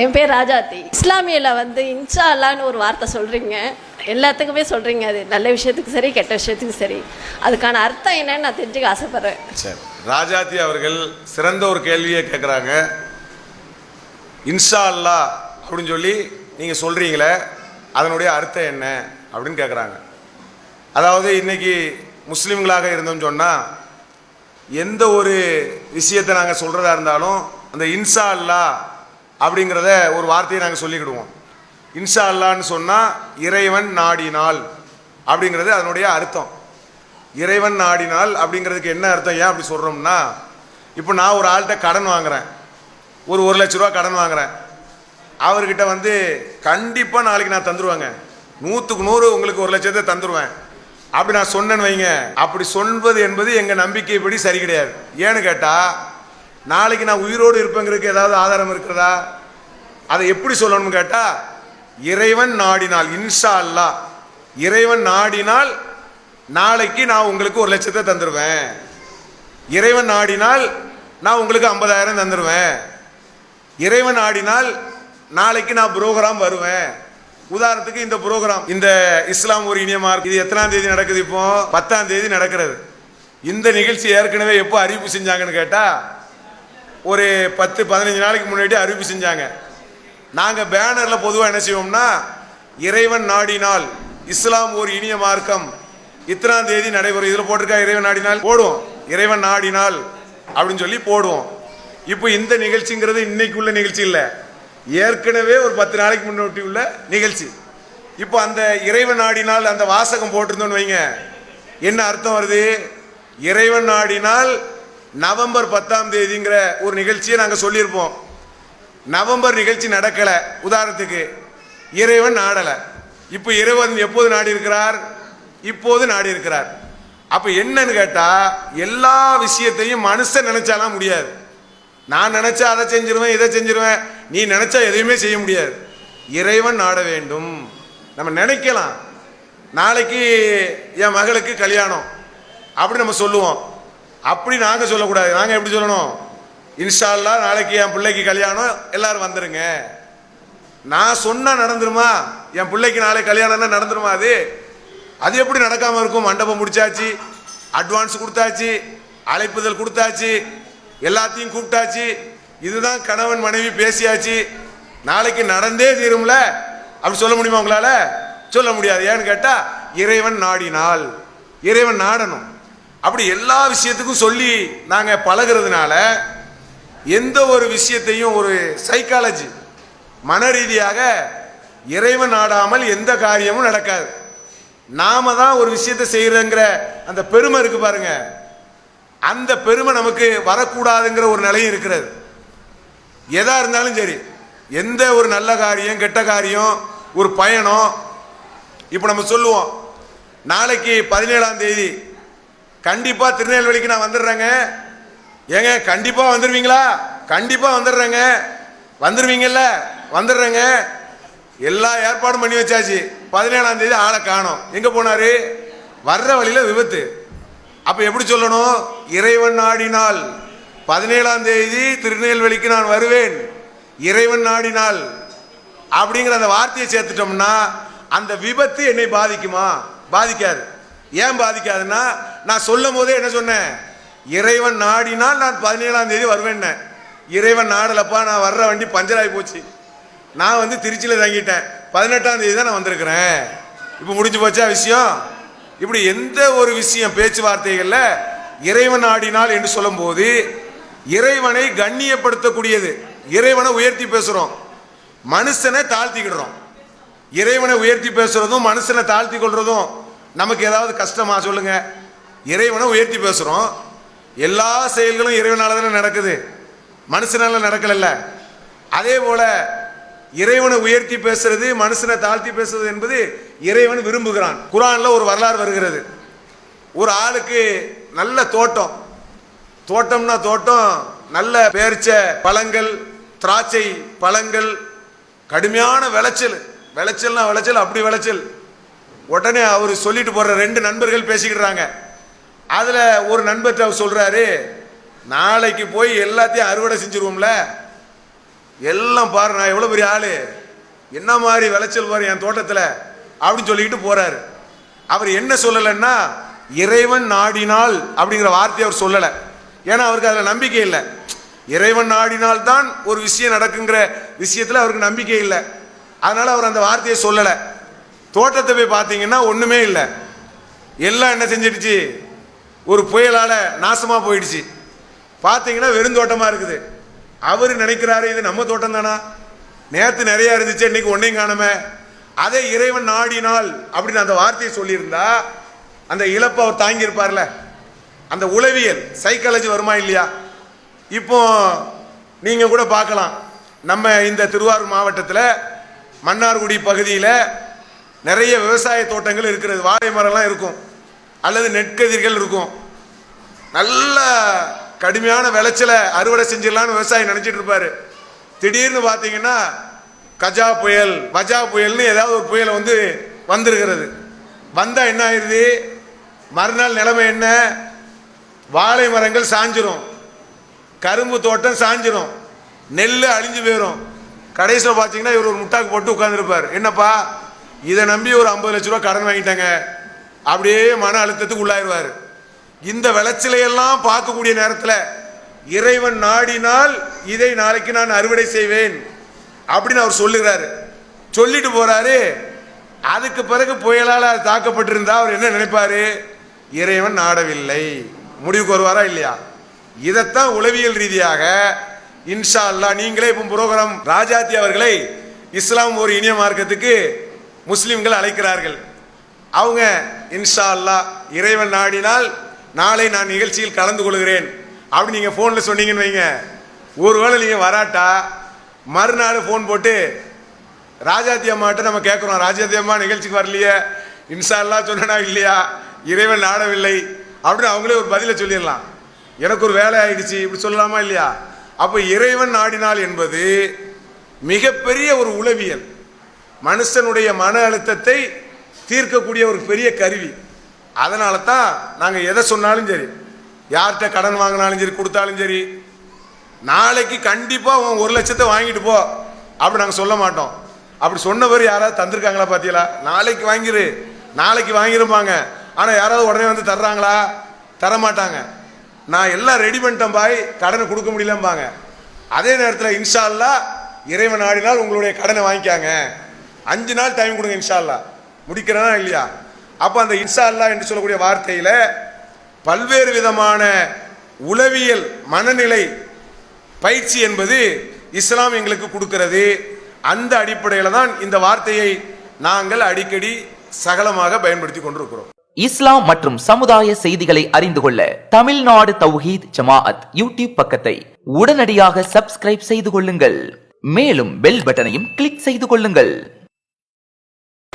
என் பேர் ராஜாத்தி. இஸ்லாமியில் வந்து இன்ஷா அல்லான்னு ஒரு வார்த்தை சொல்கிறீங்க எல்லாத்துக்குமே சொல்கிறீங்க அது நல்ல விஷயத்துக்கு சரி கெட்ட விஷயத்துக்கு சரி. அதுக்கான அர்த்தம் என்னன்னு நான் தெரிஞ்சுக்க ஆசைப்பட்றேன். சரி. ராஜாத்தி அவர்கள் சிறந்த ஒரு கேள்வியை கேட்குறாங்க இன்ஷா அல்லாஹ் அப்படின்னு சொல்லி நீங்கள் சொல்கிறீங்களே அதனுடைய அர்த்தம் என்ன அப்படின்னு கேட்குறாங்க அதாவது இன்னைக்கு முஸ்லீம்களாக இருந்தோம்னு சொன்னால் எந்த ஒரு விஷயத்தை நாங்கள் சொல்கிறதா இருந்தாலும் அந்த இன்ஷா அல்லாஹ் அப்படிங்கிறத ஒரு வார்த்தையை நாங்கள் சொல்லிக்கிடுவோம். இன்ஷா அல்லான்னு சொன்னால் இறைவன் நாடினால் அப்படிங்கிறது அதனுடைய அர்த்தம். இறைவன் நாடினால் அப்படிங்கிறதுக்கு என்ன அர்த்தம்? ஏன் அப்படி சொல்கிறோம்னா இப்போ நான் ஒரு ஆள்கிட்ட கடன் வாங்குறேன். ஒரு ஒரு லட்ச ரூபா கடன் வாங்குறேன். அவர்கிட்ட வந்து கண்டிப்பாக நாளைக்கு நான் தந்துடுவேங்க நூற்றுக்கு நூறு உங்களுக்கு ஒரு லட்சத்தை தந்துடுவேன் அப்படி நான் சொன்னேன்னு வைங்க. அப்படி சொல்வது என்பது எங்கள் நம்பிக்கைப்படி சரி கிடையாது. ஏன்னு கேட்டால் நாளைக்கு நான் உயிரோடு இருப்பேங்கிறதுக்கு ஏதாவது ஆதாரம் இருக்கிறதா? அதை எப்படி சொல்லணும்னு கேட்டால் இறைவன் நாடினால் இன்ஷா அல்லா இறைவன் நாடினால் நாளைக்கு நான் உங்களுக்கு ஒரு லட்சத்தை தந்துடுவேன் இறைவன் நாடினால் நான் உங்களுக்கு ஐம்பதாயிரம் தந்துடுவேன் இறைவன் நாடினால் நாளைக்கு நான் புரோகிராம் வருவேன். உதாரணத்துக்கு இந்த புரோகிராம் இந்த இஸ்லாம் ஒரு இனியமா இருக்கு இது எத்தனாம் தேதி நடக்குது இப்போ? பத்தாம் தேதி நடக்கிறது. இந்த நிகழ்ச்சி ஏற்கனவே எப்போ அறிவிப்பு செஞ்சாங்கன்னு கேட்டால் ஒரு பத்து பதினஞ்சு நாளைக்கு முன்னாடி அறிவிப்பு செஞ்சாங்க. நாங்கள் பேனரில் பொதுவாக என்ன செய்வோம்னா இறைவன் நாடினால் இஸ்லாம் ஒரு இனிய மார்க்கம். இத்தனாம் தேதி நடைபெறும். இதில் போட்டிருக்கா இறைவன் நாடினால்? போடுவோம். இறைவன் நாடினால் அப்படின்னு சொல்லி போடுவோம். இப்போ இந்த நிகழ்ச்சிங்கிறது இன்னைக்கு உள்ள நிகழ்ச்சி இல்லை. ஏற்கனவே ஒரு பத்து நாளைக்கு முன்னாடி உள்ள நிகழ்ச்சி. இப்போ அந்த இறைவன் நாடினால் அந்த வாசகம் போட்டிருந்தோன்னு வைங்க. என்ன அர்த்தம் வருது? இறைவன் நாடினால் நவம்பர் பத்தாம் தேதிங்கிற ஒரு நிகழ்ச்சியை நாங்கள் சொல்லியிருப்போம். நவம்பர் நிகழ்ச்சி நடக்கலை. உதாரணத்துக்கு இறைவன் நாடலை. இப்போ இறைவன் எப்போது நாடி இருக்கிறார் இப்போது நாடி இருக்கிறார் அப்போ என்னன்னு கேட்டால் எல்லா விஷயத்தையும் மனுஷன் நினைச்சாலாம் முடியாது. நான் நினச்சா அதை செஞ்சிருவேன் இதை செஞ்சிருவேன். நீ நினச்சா எதையுமே செய்ய முடியாது. இறைவன் நாட வேண்டும். நம்ம நினைக்கலாம். நாளைக்கு என் மகளுக்கு கல்யாணம். அப்படி நம்ம சொல்லுவோம். அப்படி நாங்கள் சொல்லக்கூடாது. நாங்கள் எப்படி சொல்லணும்? இன்ஷால்லா நாளைக்கு என் பிள்ளைக்கு கல்யாணம் எல்லாரும் வந்துருங்க. நான் சொன்னால் நடந்துருமா? என் பிள்ளைக்கு நாளைக்கு கல்யாணம்னா நடந்துருமா அது? அது எப்படி நடக்காமல் இருக்கும்? மண்டபம் முடிச்சாச்சு அட்வான்ஸ் கொடுத்தாச்சு அழைப்புதல் கொடுத்தாச்சு எல்லாத்தையும் கூப்பிட்டாச்சு. இதுதான் கணவன் மனைவி பேசியாச்சு. நாளைக்கு நடந்தே தீரும்ல? அப்படி சொல்ல முடியுமா உங்களால்? சொல்ல முடியாது. ஏன்னு கேட்டால் இறைவன் நாடினால். இறைவன் நாடணும். அப்படி எல்லா விஷயத்துக்கும் சொல்லி நாங்கள் பழகிறதுனால எந்த ஒரு விஷயத்தையும் ஒரு சைக்காலஜி மன ரீதியாக இறைவன் நாடாமல் எந்த காரியமும் நடக்காது. நாம தான் ஒரு விஷயத்தை செய்கிறங்கிற அந்த பெருமை இருக்கு பாருங்க. அந்த பெருமை நமக்கு வரக்கூடாதுங்கிற ஒரு நிலையும் இருக்கிறது. எதா இருந்தாலும் சரி எந்த ஒரு நல்ல காரியம் கெட்ட காரியம் ஒரு பயணம் இப்போ நம்ம சொல்லுவோம் நாளைக்கு பதினேழாம் தேதி கண்டிப்பா திருநெல்வேலிக்கு நான் வந்துடுறேங்க. ஏங்க கண்டிப்பா வந்துடுவீங்களா கண்டிப்பா வந்துடுறேங்க. வந்துடுவீங்கல்ல வந்துடுறேங்க. எல்லா ஏற்பாடும் பண்ணி வச்சாச்சு. பதினேழாம் தேதி ஆளை காணோம். எங்க போனாரு? வர்ற வழியில விபத்து. அப்ப எப்படி சொல்லணும்? இறைவன் நாடினால் பதினேழாம் தேதி திருநெல்வேலிக்கு நான் வருவேன். இறைவன் நாடினால். அப்படிங்கிற அந்த வார்த்தையை சேர்த்துட்டோம்னா அந்த விபத்து என்னை பாதிக்குமா? பாதிக்காது. ஏன் பாதிக்காதுன்னா நான் சொல்லும் போதே என்ன சொன்னேன்? இறைவன் நாடினால் நான் பதினேழாம் தேதி வருவேன் இறைவன் நாடலப்பா நான் வர்ற வண்டி பஞ்சராகி போச்சு. நான் வந்து திருச்சியில் தங்கிட்டேன். பதினெட்டாம் தேதி தான் நான் வந்திருக்கிறேன். இப்போ முடிஞ்சு போச்சா விஷயம்? இப்படி எந்த ஒரு விஷயம் பேச்சுவார்த்தைகளில் இறைவன் ஆடினால் என்று சொல்லும்போது இறைவனை கண்ணியப்படுத்தக்கூடியது. இறைவனை உயர்த்தி பேசுகிறோம் மனுஷனை தாழ்த்திக்கிடுறோம். இறைவனை உயர்த்தி பேசுகிறதும் மனுஷனை தாழ்த்தி கொள்கிறதும் நமக்கு ஏதாவது கஷ்டமா சொல்லுங்கள் இறைவனை உயர்த்தி பேசுகிறோம் எல்லா செயல்களும் இறைவனால தானே நடக்குது. மனுஷனால நடக்கலல்ல. அதே போல் இறைவனை உயர்த்தி பேசுறது மனுஷனை தாழ்த்தி பேசுறது என்பது இறைவன் விரும்புகிறான். குரானில் ஒரு வரலாறு வருகிறது. ஒரு ஆளுக்கு நல்ல தோட்டம். தோட்டம்னா தோட்டம் நல்ல பேரிச்ச பழங்கள் திராட்சை பழங்கள் கடுமையான விளைச்சல். விளைச்சல்னா விளைச்சல் அப்படி விளைச்சல். உடனே அவர் சொல்லிட்டு போற ரெண்டு நண்பர்கள் பேசிக்கிடுறாங்க அதில் ஒரு நண்பர்கிட்ட அவர் சொல்கிறாரு நாளைக்கு போய் எல்லாத்தையும் அறுவடை செஞ்சுருவோம்ல. எல்லாம் பாரு நான் எவ்வளோ பெரிய ஆள். என்ன மாதிரி விளைச்சல் பாரு என் தோட்டத்தில்? அப்படின்னு சொல்லிக்கிட்டு போகிறாரு அவர் என்ன சொல்லலைன்னா இறைவன் நாடினால் அப்படிங்கிற வார்த்தையை அவர் சொல்லலை. ஏன்னா அவருக்கு அதில் நம்பிக்கை இல்லை. இறைவன் நாடினால் தான் ஒரு விஷயம் நடக்குங்கிற விஷயத்தில் அவருக்கு நம்பிக்கை இல்லை. அதனால் அவர் அந்த வார்த்தையை சொல்லலை. தோட்டத்தை போய் பார்த்தீங்கன்னா ஒன்றுமே இல்லை. எல்லாம் என்ன செஞ்சிடுச்சு? ஒரு புயலால் நாசமாக போயிடுச்சு. பார்த்தீங்கன்னா வெறுந்தோட்டமாக இருக்குது. அவர் நினைக்கிறாரு இது நம்ம தோட்டம் தானா? நேற்று நிறையா இருந்துச்சு இன்னைக்கு ஒன்றையும் காணுமே. அதே இறைவன் நாடினால் அப்படின்னு அந்த வார்த்தையை சொல்லியிருந்தா அந்த இழப்பை அவர் தாங்கியிருப்பார்ல? அந்த உளவியல் சைக்காலஜி வருமா இல்லையா? இப்போ நீங்கள் கூட பார்க்கலாம். நம்ம இந்த திருவாரூர் மாவட்டத்தில் மன்னார்குடி பகுதியில் நிறைய விவசாய தோட்டங்கள் இருக்கிறது. வாழை மரம்லாம் இருக்கும். அல்லது நெற்கதிர்கள் இருக்கும். நல்ல கடுமையான விளைச்சலை அறுவடை செஞ்சிடலான்னு விவசாயி நினைச்சிட்டு இருப்பாரு. திடீர்னு பார்த்தீங்கன்னா கஜா புயல் வஜா புயல்னு ஏதாவது ஒரு புயலை வந்து வந்திருக்கிறது. வந்தால் என்ன ஆயிருது? மறுநாள் நிலைமை என்ன? வாழை மரங்கள் சாஞ்சிரும். கரும்பு தோட்டம் சாஞ்சிரும். நெல் அழிஞ்சு போயிடும் கடைசியில் பார்த்தீங்கன்னா இவர் ஒரு முட்டாக்கு போட்டு உட்காந்துருப்பார் என்னப்பா இதை நம்பி ஒரு ஐம்பது லட்ச ரூபா கடன் வாங்கிட்டாங்க. அப்படியே மன அழுத்தத்துக்கு உள்ளாயிருவார். இந்த விளைச்சலையெல்லாம் பார்க்கக்கூடிய நேரத்தில் இறைவன் நாடினால் இதை நாளைக்கு நான் அறுவடை செய்வேன் அப்படின்னு அவர் சொல்லுகிறாரு. சொல்லிட்டு போறாரு. அதுக்கு பிறகு புயலால் அது தாக்கப்பட்டிருந்தா அவர் என்ன நினைப்பாரு? இறைவன் நாடவில்லை. முடிவுக்கு வருவாரா இல்லையா? இதைத்தான் உளவியல் ரீதியாக இன்ஷா அல்லாஹ் நீங்களே இப்போ புரோகிராம் ராஜாத்தி அவர்களை இஸ்லாம் ஒரு இனிய மார்க்கத்துக்கு முஸ்லிம்கள் அழைக்கிறார்கள். அவங்க இன்ஷா அல்லா இறைவன் நாடினால் நாளை நான் நிகழ்ச்சியில் கலந்து கொள்கிறேன். அப்படி நீங்கள் ஃபோனில் சொன்னீங்கன்னு வைங்க. ஒருவேளை நீங்கள் வராட்டா மறுநாள் ஃபோன் போட்டு ராஜாத்தி அம்மாட்ட நம்ம கேட்குறோம். ராஜாத்தி அம்மா நிகழ்ச்சிக்கு வரலையே. இன்ஷா அல்லாஹ் சொன்னா இல்லையா? இறைவன் நாடவில்லை. அப்படின்னு அவங்களே ஒரு பதிலை சொல்லிடலாம். எனக்கு ஒரு வேலை ஆயிடுச்சு இப்படி சொல்லலாமா இல்லையா? அப்போ இறைவன் நாடினால் என்பது மிகப்பெரிய ஒரு உளவியல். மனுஷனுடைய மன அழுத்தத்தை தீர்க்கக்கூடிய ஒரு பெரிய கருவி. அதனால தான் நாங்கள் எதை சொன்னாலும் சரி யார்கிட்ட கடன் வாங்கினாலும் சரி கொடுத்தாலும் சரி நாளைக்கு கண்டிப்பாக உன் ஒரு லட்சத்தை வாங்கிட்டு போ அப்படி நாங்கள் சொல்ல மாட்டோம். அப்படி சொன்னவர் யாராவது தந்திருக்காங்களா பார்த்தீங்களா நாளைக்கு வாங்கிரு நாளைக்கு வாங்கிருப்பாங்க ஆனால் யாராவது உடனே வந்து தர்றாங்களா? தர மாட்டாங்க நான் எல்லாம் ரெடி பண்ணிட்டேன் பாய் கடனை கொடுக்க முடியலம்பாங்க. அதே நேரத்தில் இன்ஷால்லா இறைவன் ஆடினால் உங்களுடைய கடனை வாங்கிக்காங்க. அஞ்சு நாள் டைம் கொடுங்க இன்ஷால்லா முடிக்கிறதா இல்லையா? அப்போ அந்த இன்சா அல்லாஹ் என்று சொல்லக்கூடிய வார்த்தையில் பல்வேறு விதமான உளவியல் மனநிலை பயிற்சி என்பது இஸ்லாம் எங்களுக்கு கொடுக்கிறது. அந்த அடிப்படையில் தான் இந்த வார்த்தையை நாங்கள் அடிக்கடி சகலமாக பயன்படுத்தி கொண்டிருக்கிறோம். இஸ்லாம் மற்றும் சமுதாய செய்திகளை அறிந்து கொள்ள தமிழ்நாடு தௌஹீத் ஜமாஅத் யூடியூப் பக்கத்தை உடனடியாக சப்ஸ்கிரைப் செய்து கொள்ளுங்கள். மேலும் பெல் பட்டனையும் கிளிக் செய்து கொள்ளுங்கள்.